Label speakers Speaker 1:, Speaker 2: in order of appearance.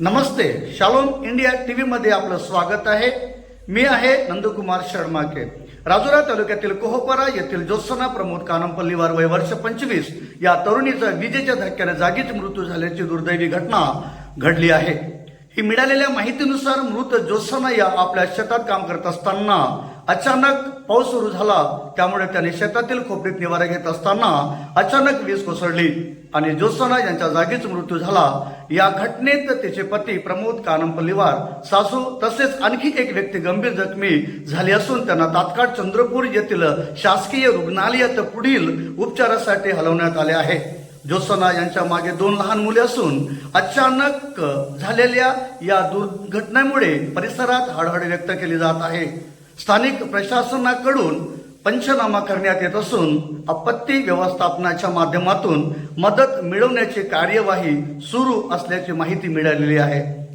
Speaker 1: नमस्ते Shalom India T व्हीमध्ये आपलं स्वागत आहे. मी आहे नंदकुमार शर्माके. राजुरा तालुक्यातील कोहोपरा येथील ज्योत्सना प्रमोद कानमपल्लीवार वय वर्ष पंचवीस या तरुणीचा विजेच्या धक्क्याने जागीच मृत्यू झाल्याची दुर्दैवी घटना घडली आहे. की मिळालेल्या माहितीनुसार मृत ज्योत्सना या आपल्या शेतात काम करत असताना अचानक पाऊस सुरू झाला. त्यामुळे त्याने शेतातील खोपडीत निवारा घेत असताना अचानक वीज कोसळली आणि ज्योत्सना यांच्या जागीच मृत्यू झाला. या घटनेत तिचे पती प्रमोद कानमपल्लीवार सासू तसेच आणखी एक व्यक्ती गंभीर जखमी झाली असून त्यांना तात्काळ चंद्रपूर येथील शासकीय रुग्णालयात पुढील उपचारासाठी हलवण्यात आले आहे. ज्योत्सना यांच्या मागे दोन लहान मुले असून अचानक झालेल्या या दुर्घटनेमुळे परिसरात हळहळ व्यक्त केली जात आहे. स्थानिक प्रशासनाकडून पंचनामा करण्यात येत असून आपत्ती व्यवस्थापनाच्या माध्यमातून मदत मिळवण्याची कार्यवाही सुरू असल्याची माहिती मिळालेली आहे.